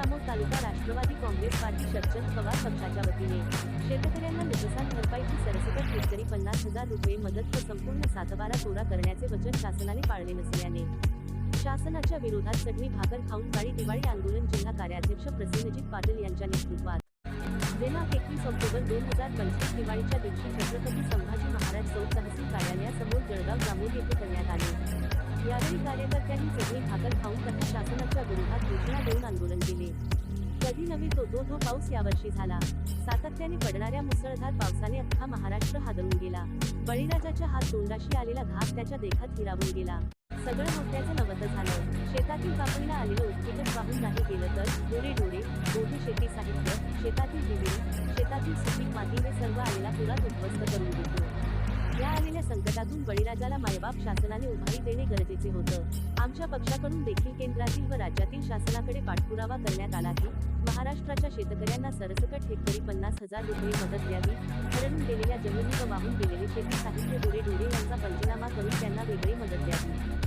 तालुका Rashtrawadi Congress party Sharadchand Pawar पक्षाच्या वतीने. शेतकऱ्यांना नुकसान भरपाईची सरसकट शेतकरी पन्नास हजार रुपये मदत व संपूर्ण सातबारा कोरा करण्याचे वचन शासनाने पाळले नसल्याने. शासनाच्या विरोधात चढणी भाकर खाऊन काळी दिवाळी आंदोलन जिल्हा कार्याध्यक्ष प्रसेनजित पाटील यांच्या नेतृत्वात. दिनांक एकवीस ऑक्टोबर दोन हजार पंचवीस दिवाळीच्या दिवशी छत्रपती संभाजी महाराज चौक तहसील कार्यालयासमोर जळगाव जामोद येथे करण्यात आले. यावेळी कार्यकर्त्यांनी चटणी भाकर खाऊन काही शासनाच्या विरोधात घोषणा देऊन आंदोलन केले. कधी नवी तो दो तो पाऊस यावर्षी झाला. सातत्याने पडणाऱ्या मुसळधार पावसाने अख्खा महाराष्ट्र हादरून गेला. बळीराजाच्या हात तोंडाशी आलेला घास त्याच्या देखात हिरावून गेला. सगळं मोत्याचं नवत झालं. शेतातील कापणीला आलेलं उत्पीडक पाहून नाही गेलं तर डोळे डोळे मोठे शेती साहित्य शेतातील विहिरी शेतातील सुपीक माती हे सर्व आलेला पुरात उद्ध्वस्त करून देतो. या आलेल्या संकटातून बळीराजाला मायबाप शासनाने उभारी देणे गरजेचे होतं. आमच्या पक्षाकडून देखील केंद्रातील व राज्यातील शासनाकडे पाठपुरावा करण्यात आला की महाराष्ट्राच्या शेतकऱ्यांना सरसकट हेक्टरी पन्नास हजार रुपये मदत द्यावी. कारण गेलेल्या जमिनी व वाहून गेलेले शेती साहित्य डोरे डोरे यांचा पंचनामा करून त्यांना वेगळी मदत द्यावी.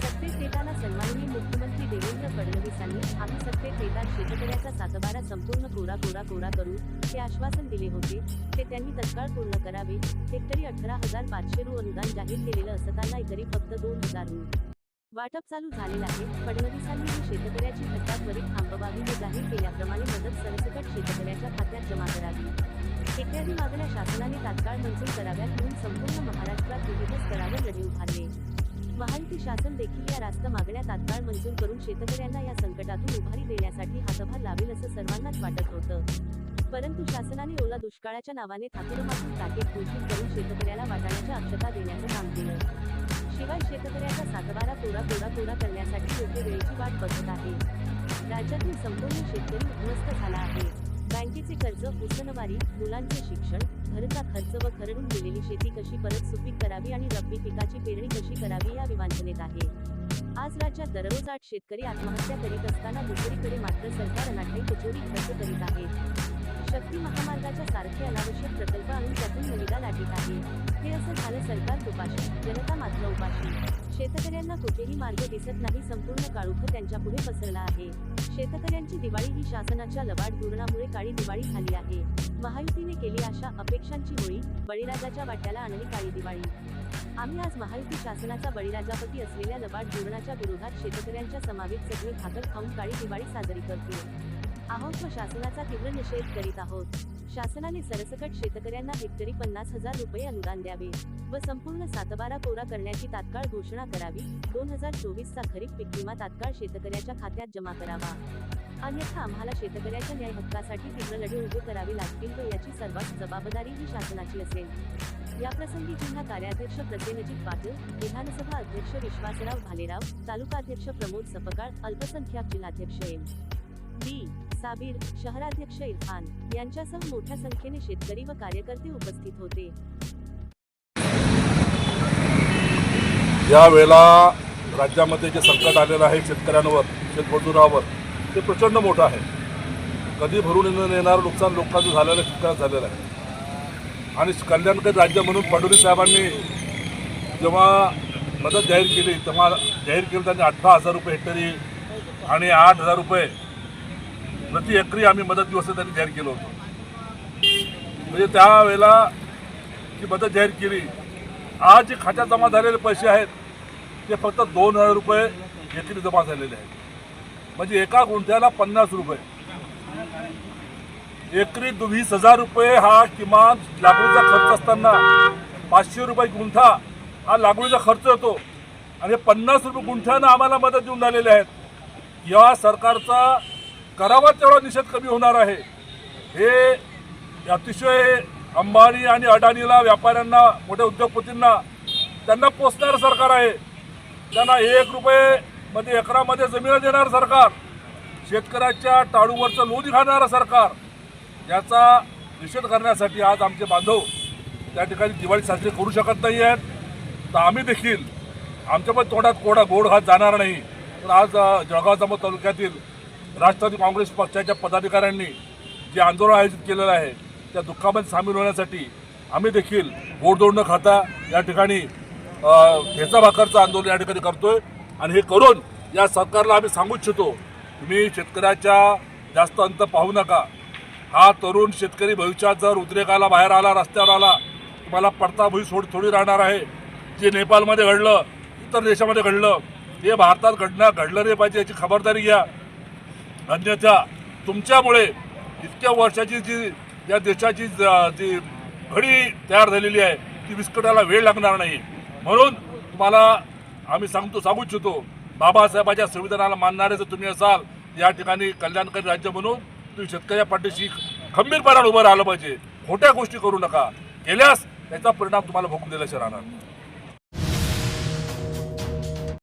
सत्तेत येताना सन्माननीय मुख्यमंत्री देवेंद्र फडणवीसांनी आम्ही सत्तेत येता शेतकऱ्याचा सातबारा संपूर्ण कोरा कोरा कोरा करू हे आश्वासन दिले होते. ते त्यांनी तत्काळ पूर्ण करावे. हेक्टरी अठरा हजार पाचशे रु अनुदान जाहीर केलेलं असताना एकरी फक्त दोन हजार रु वाटप चालू झालेलं आहे. फडणवीसांनी ही शेतकऱ्याची घटना त्वरित थांबवावी हे जाहीर केल्याप्रमाणे मदत सरसकट शेतकऱ्याच्या खात्यात जमा करावी. इत्यादी मागण्या शासनाने तात्काळ मंजूर कराव्यात म्हणून संपूर्ण महाराष्ट्रात विविध स्तरावर महायुती शासन देखील या रास्त मागण्या तात्काळ मंजूर करून शेतकऱ्यांना या संकटातून उभारी देण्यासाठी हातभार लावेल असं सर्वांनाच वाटत होतं. परंतु शासनाने ओला दुष्काळाच्या नावाने थाकुरमातून टाकेत घोषित करून शेतकऱ्याला वाटाण्याच्या अक्षता देण्याचं काम केलं. शिवाय शेतकऱ्याचा सातबारा कोरा कोरा कोरा करण्यासाठी योग्य वेळेची वाट बघत आहे. राज्यातील संपूर्ण शेतकरी उद्ध्वस्त झाला आहे. बँकेचे कर्ज उसनवारी मुलांचे शिक्षण घरचा खर्च व खरडून गेलेली शेती कशी परत सुपीक करावी आणि रब्बी पिकाची पेरणी कशी करावी या विवांचनेत आहे. आज राज्यात दररोज आठ शेतकरी आत्महत्या करीत असताना दुसरीकडे मात्र सरकार अनाठाई कचोरी खर्च करीत आहे. शक्ती महामार्गाच्या सारखे अनावश्यक प्रकल्प आणून त्यातून निविदा लाटीत आहे. हे असं झालं सरकार उपाशी जनता मात्र उपाशी. शेतकऱ्यांना कुठेही मार्ग दिसत नाही संपूर्ण काळोख त्यांच्या पुढे पसरला आहे. शेतकऱ्यांची दिवाळी ही शासनाच्या लबाड धोरणामुळे काळी दिवाळी झाली आहे. महायुतीने केली अशा अपेक्षांची होळी बळीराजाच्या वाट्याला आणली काळी दिवाळी. आम्ही आज महायुती शासनाचा बळीराजापती असलेल्या लबाड धोरणाच्या विरोधात शेतकऱ्यांच्या समावेत चटणी भाकर खाऊन काळी दिवाळी साजरी करतो आहोत व शासनाचा तीव्र निषेध करीत आहोत. शासनाने सरसकट शेतकऱ्यांना हेक्टरी पन्नास हजार रुपये अनुदान द्यावे व संपूर्ण सातबारा कोरा करण्याची तात्काळ घोषणा करावी. दोन हजार चोवीसचा खरीप पीक विमा तात्काळ शेतकऱ्याच्या खात्यात जमा करावा. अन्यथा आम्हाला शेतकऱ्याच्या न्याय हक्कासाठी तीव्र लढे उभे करावे लागतील व याची सर्वात जबाबदारी ही शासनाची असेल. याप्रसंगी जिल्हा कार्याध्यक्ष प्रसेनजित पाटील विधानसभा अध्यक्ष विश्वासराव भालेराव तालुकाध्यक्ष प्रमोद सपकाळ अल्पसंख्याक जिल्हाध्यक्ष एम. बी साबीर शहराध्यक्ष इरफान यांच्यासह मोठ्या संख्येने शेतकरी व कार्यकर्ते उपस्थित होते. या वेळेला राज्यामध्ये जे संकट आलेलं आहे शेतकऱ्यांवर शेतमजुरावर ते प्रचंड मोठं आहे. कधी भरून येणारं नुकसान लोकांचं झालेलं आहे शेतकऱ्याचं झालेलं आहे. आणि कल्याणकारी राज्य म्हणून फडणवीस साहेबांनी जेव्हा मदत जाहीर केली तेव्हा जाहीर केली त्यांनी अठरा हजार रुपये हेक्टरी आणि आठ हजार रुपये प्रति एकरी आम्ही मदत दिवस त्यांनी जाहीर केलं होतं. म्हणजे त्यावेळेला जी मदत जाहीर केली आज जे खात्यात जमा झालेले पैसे आहेत ते फक्त दोन हजार रुपये एकरी जमा झालेले आहेत. म्हणजे एका गुंठ्याला पन्नास रुपये. एकरी दु- वीस हजार रुपये हा किमान लागवडीचा खर्च असताना पाचशे रुपये गुंठा हा लागवडीचा खर्च येतो. आणि पन्नास रुपये गुंठ्यानं आम्हाला मदत देऊन राहिलेले आहेत. या सरकारचा करावा तेवढा निषेध कमी होणार आहे. हे अतिशय अंबानी आणि अडाणीला व्यापाऱ्यांना मोठ्या उद्योगपतींना त्यांना पोचणारं सरकार आहे. त्यांना एक रुपये मध्ये एकरामध्ये जमीन देणारं सरकार. शेतकऱ्याच्या टाळूवरचं लोणी खाणारं सरकार. याचा निषेध करण्यासाठी आज आमचे बांधव त्या ठिकाणी दिवाळी साजरी करू शकत नाही आहेत तर आम्ही देखील आमच्या पण तोंडात कोडा गोड घात जाणार नाही. तर आज जळगाव जामोद तालुक्यातील राष्ट्रवादी काँग्रेस पक्षाच्या पदाधिकाऱ्यांनी जे आंदोलन आयोजित केलेलं आहे त्या दुःखामध्ये सामील होण्यासाठी आम्ही देखील गोडधोड न खाता या ठिकाणी ठेचा भाकरचं आंदोलन या ठिकाणी करतोय. आणि हे करून या सरकारला आम्ही सांगू इच्छितो तुम्ही शेतकऱ्याच्या जास्त अंत पाहू नका. हा तरुण शेतकरी भविष्यात जर उद्रेकाला बाहेर आला रस्त्यावर आला तुम्हाला पडता भुई सोड थोडी राहणार आहे. जे नेपाळमध्ये घडलं इतर देशामध्ये घडलं हे भारतात घडणं घडलं नाही पाहिजे याची खबरदारी घ्या. अन्यथा तुमच्यामुळे इतक्या वर्षाची जी या देशाची ज- जी घडी तयार झालेली आहे ती विस्कटायला वेळ लागणार नाही. म्हणून तुम्हाला आम्ही सांगतो सांगू इच्छितो बाबासाहेबाच्या संविधानाला मानणारे जर तुम्ही असाल या ठिकाणी कल्याणकारी राज्य म्हणून तुम्ही शेतकऱ्या पाठीशी खंबीरपणाने उभं राहिलं पाहिजे. खोट्या गोष्टी करू नका. केल्यास त्याचा परिणाम तुम्हाला भोगून दिल्याशिवाय राहणार.